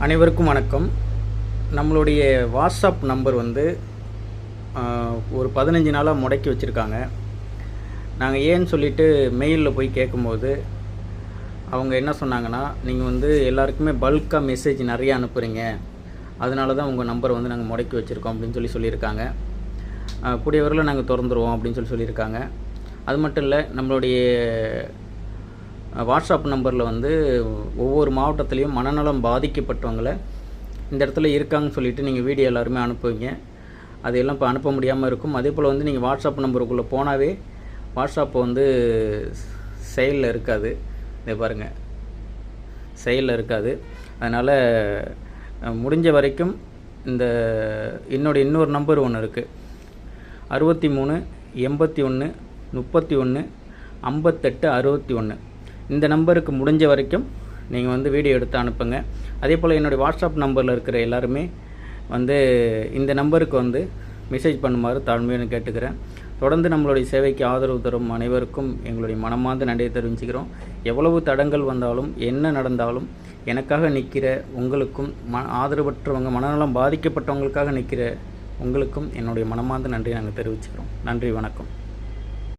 அனைவருக்கும் வணக்கம். நம்மளுடைய வாட்ஸ்அப் நம்பர் வந்து ஒரு பதினஞ்சு நாளாக முடக்கி வச்சுருக்காங்க. நாங்கள் ஏன்னு சொல்லிட்டு மெயிலில் போய் கேட்கும்போது அவங்க என்ன சொன்னாங்கன்னா நீங்கள் வந்து எல்லாருக்குமே பல்காக மெசேஜ் நிறையா அனுப்புகிறீங்க அதனால தான் உங்கள் நம்பரை வந்து நாங்கள் முடக்கி வச்சுருக்கோம் அப்படின்னு சொல்லி சொல்லியிருக்காங்க. ஆஹ், கூடிய நாங்கள் திறந்துருவோம் அப்படின்னு சொல்லி சொல்லியிருக்காங்க. அது மட்டும் இல்லை நம்மளுடைய வாட்ஸ்அப் நம்பரில் வந்து ஒவ்வொரு மாவட்டத்துலேயும் மனநலம் பாதிக்கப்பட்டவங்களை இந்த இடத்துல இருக்காங்கன்னு சொல்லிட்டு நீங்கள் வீடியோ எல்லாருமே அனுப்புவீங்க. அதையெல்லாம் இப்போ அனுப்ப முடியாமல் இருக்கும். அதே போல் வந்து நீங்கள் வாட்ஸ்அப் நம்பருக்குள்ளே போனாவே வாட்ஸ்அப் வந்து செயலில் இருக்காது. இதை பாருங்கள் செயலில் இருக்காது. அதனால் முடிஞ்ச வரைக்கும் இந்த என்னோட இன்னொரு நம்பர் ஒன்று இருக்குது அறுபத்தி மூணு எண்பத்தி ஒன்று முப்பத்தி ஒன்று ஐம்பத்தெட்டு அறுபத்தி ஒன்று இந்த நம்பருக்கு முடிஞ்ச வரைக்கும் நீங்கள் வந்து வீடியோ எடுத்து அனுப்புங்க. அதே போல் என்னுடைய வாட்ஸ்அப் நம்பரில் இருக்கிற எல்லாருமே வந்து இந்த நம்பருக்கு வந்து மெசேஜ் பண்ணுமாறு தாழ்மையான கேட்டுக்கிறேன். தொடர்ந்து நம்மளுடைய சேவைக்கு ஆதரவு தரும் அனைவருக்கும் எங்களுடைய மனமார்ந்த நன்றியை தெரிவிச்சுக்கிறோம். எவ்வளவு தடங்கள் வந்தாலும் என்ன நடந்தாலும் எனக்காக நிற்கிற உங்களுக்கும் ம ஆதரவற்றவங்க மனநலம் பாதிக்கப்பட்டவங்களுக்காக நிற்கிற உங்களுக்கும் என்னுடைய மனமார்ந்த நன்றியை நாங்கள் தெரிவிச்சுக்கிறோம். நன்றி வணக்கம்.